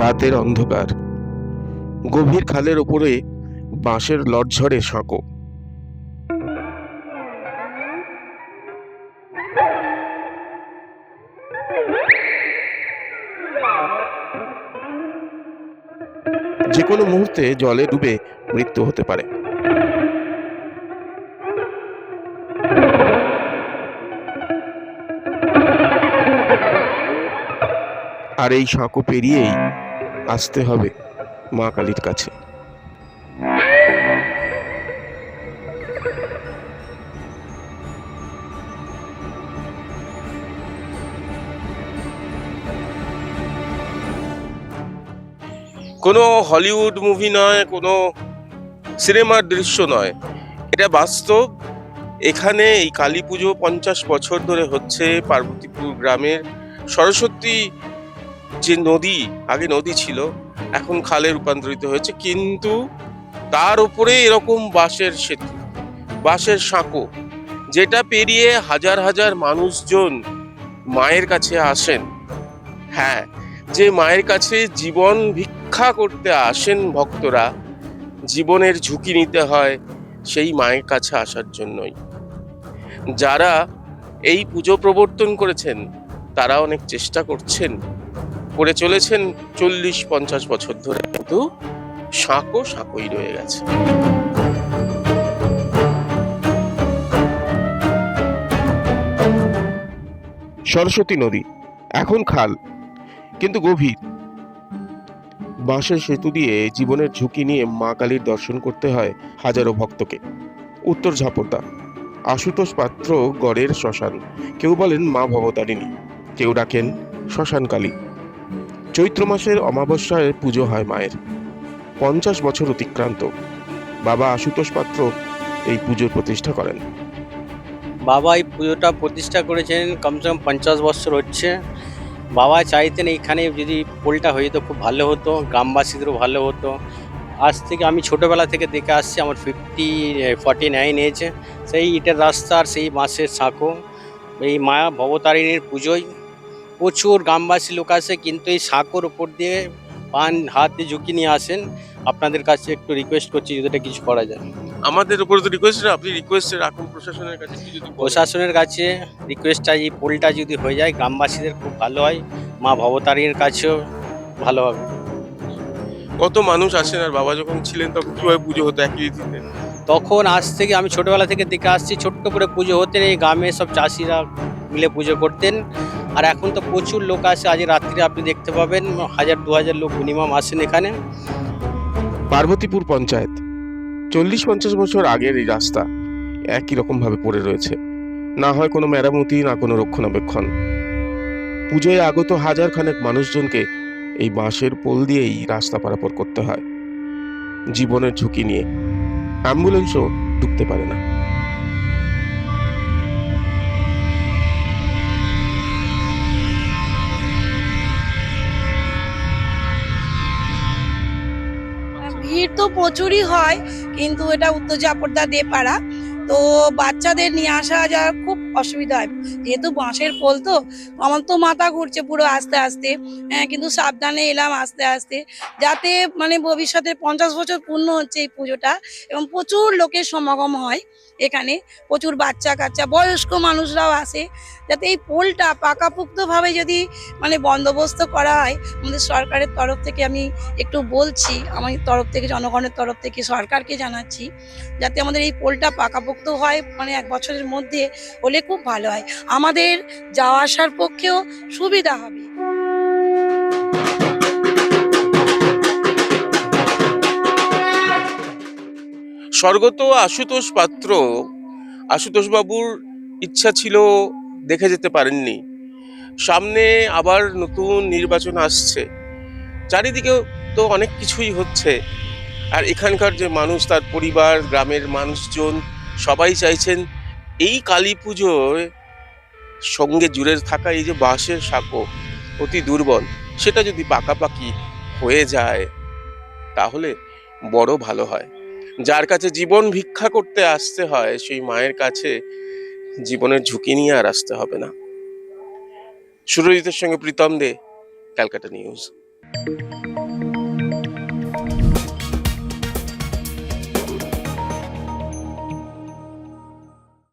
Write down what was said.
রাতের অন্ধকার। গভীর খালের ওপরে বাঁশের লটঝড়ে সাঁকো। যে কোনো মুহূর্তে জলে ডুবে মৃত্যু হতে পারে। আর এই সাঁকো পেরিয়েই আসতে হবে মা কালীর কাছে। কোনো হলিউড মুভি নয়, কোনো সিনেমার দৃশ্য নয়। এটা বাস্তব। এখানে এই কালী পুজো পঞ্চাশ বছর ধরে হচ্ছে পার্বতীপুর গ্রামের সরস্বতী যে নদী, আগে নদী ছিল, এখন খালে রূপান্তরিত হয়েছে, কিন্তু তার উপরে এরকম বাঁশের সেতু, বাঁশের সাঁকো, যেটা পেরিয়ে হাজার হাজার মানুষজন মায়ের কাছে আসেন। হ্যাঁ যে মায়ের কাছে জীবন ভিক্ষা করতে আসেন ভক্তরা, জীবনের ঝুঁকি নিতে হয় সেই মায়ের কাছে আসার জন্যই। যারা এই পুজো প্রবর্তন করেছেন তারা অনেক চেষ্টা করছেন। করে চলেছেন চল্লিশ পঞ্চাশ বছর ধরে। কিন্তু সাঁকো সাঁকোই রয়ে গেছে। সরস্বতী নদী, এখন খাল, কিন্তু গভীর। বাঁশের সেতু দিয়ে জীবনের ঝুঁকি নিয়ে মা কালীর দর্শন করতে হয় হাজারো ভক্তকে। উত্তর ঝাপড়দা আশুতোষ পাত্র গড়ের শ্মশান। কেউ বলেন মা ভবতারিণী, কেউ ডাকেন শ্মশান কালী। চৈত্র মাসের অমাবস্যায় পুজো হয় মায়ের। পঞ্চাশ বছর অতিক্রান্ত। বাবা আশুতোষ পাত্র এই পুজোর প্রতিষ্ঠা করেন। বাবা এই পুজোটা প্রতিষ্ঠা করেছেন কমসে কম পঞ্চাশ বছর হচ্ছে। বাবা চাইতেন এইখানে যদি পোলটা হয়ে যেত খুব ভালো হতো, গ্রামবাসীদেরও ভালো হতো। আজ থেকে আমি ছোটোবেলা থেকে দেখে আসছি, আমার ফিফটি ফর্টি নাইন এজ সেই ইটের রাস্তার সেই বাঁশের সাঁকো, এই মায়া ভবতারিণীর পুজোয় প্রচুর গ্রামবাসী লোক আসে কিন্তু এই সাঁকোর উপর দিয়ে পান হাত ঝুঁকি নিয়ে আসেন। আপনাদের কাছে একটু রিকোয়েস্ট করছি যদি এটা কিছু করা যায়। আমাদের উপরে তো রিকোয়েস্ট আপনি রিকোয়েস্ট রাখুন প্রশাসনের কাছে যদি প্রশাসনের কাছে রিকোয়েস্ট চাই এই পোলটা যদি হয়ে যায় গ্রামবাসীদের খুব ভালো হয়। মা ভবতারিণীর কাছেও ভালো হবে। কত মানুষ আসেন আর বাবা যখন ছিলেন তখন কীভাবে পুজো হতো একই রীতিতে তখন আজ থেকে আমি ছোটবেলা থেকে দেখে আসছি ছোট্ট করে পুজো হতেন। এই গ্রামে সব চাষিরা মিলে পুজো করতেন। আর এখন তো প্রচুর লোক আসে, আজ রাত্রে আপনি দেখতে পাবেন, হাজার, দু হাজার লোক মিনিমাম আসেন এখানে। পার্বতীপুর পঞ্চায়েত, চল্লিশ পঞ্চাশ বছর আগের এই রাস্তা একই রকম ভাবে পড়ে রয়েছে। না হয় কোনো মেরামতি, না কোনো রক্ষণাবেক্ষণ। পুজোয় আগত হাজার খানেক মানুষজনকে এই বাঁশের পোল দিয়েই রাস্তা পারাপার করতে হয়। জীবনের ঝুঁকি নিয়ে অ্যাম্বুলেন্সও ঢুকতে পারে না। ভিড় তো প্রচুরই হয় কিন্তু এটা উত্তর জাপড়দা দে পাড়া তো বাচ্চাদের নিয়ে আসা যাওয়ার খুব অসুবিধা হয়। যেহেতু বাঁশের পোল তো, আমার তো মাথা ঘুরছে পুরো আস্তে আস্তে। হ্যাঁ কিন্তু সাবধানে এলাম আস্তে আস্তে। যাতে মানে ভবিষ্যতে পঞ্চাশ বছর পূর্ণ হচ্ছে এই পুজোটা এবং প্রচুর লোকের সমাগম হয় এখানে। প্রচুর বাচ্চা কাচ্চা, বয়স্ক মানুষরাও আসে। যাতে এই পোলটা পাকাপোক্তভাবে যদি মানে বন্দোবস্ত করা হয়, আমাদের সরকারের তরফ থেকে আমি একটু বলছি, আমার তরফ থেকে, জনগণের তরফ থেকে, সরকারকে জানাচ্ছি, যাতে আমাদের এই পোলটা পাকাপোক্ত হয় মানে এক বছরের মধ্যে হলে খুব ভালো হয়। আমাদের যাওয়া আসার পক্ষেও সুবিধা হবে। স্বর্গত আশুতোষ পাত্র, আশুতোষবাবুর ইচ্ছা ছিল দেখে যেতে পারেননি। সামনে আবার নতুন নির্বাচন আসছে। চারিদিকেও তো অনেক কিছুই হচ্ছে। আর এখানকার যে মানুষ, তার পরিবার, গ্রামের মানুষজন সবাই চাইছেন এই কালী পুজোয় সঙ্গে জুড়ে থাকা এই যে বাঁশের সাঁকো অতি দুর্বল, সেটা যদি পাকাপাকি হয়ে যায়, তাহলে বড় ভালো হয়। যার কাছে জীবন ভিক্ষা করতে আসতে হয়, সেই মায়ের কাছে জীবনের ঝুঁকি নিয়ে আর আসতে হবে না। সুরজিতের সঙ্গে প্রীতম দে, ক্যালকাটা নিউজ।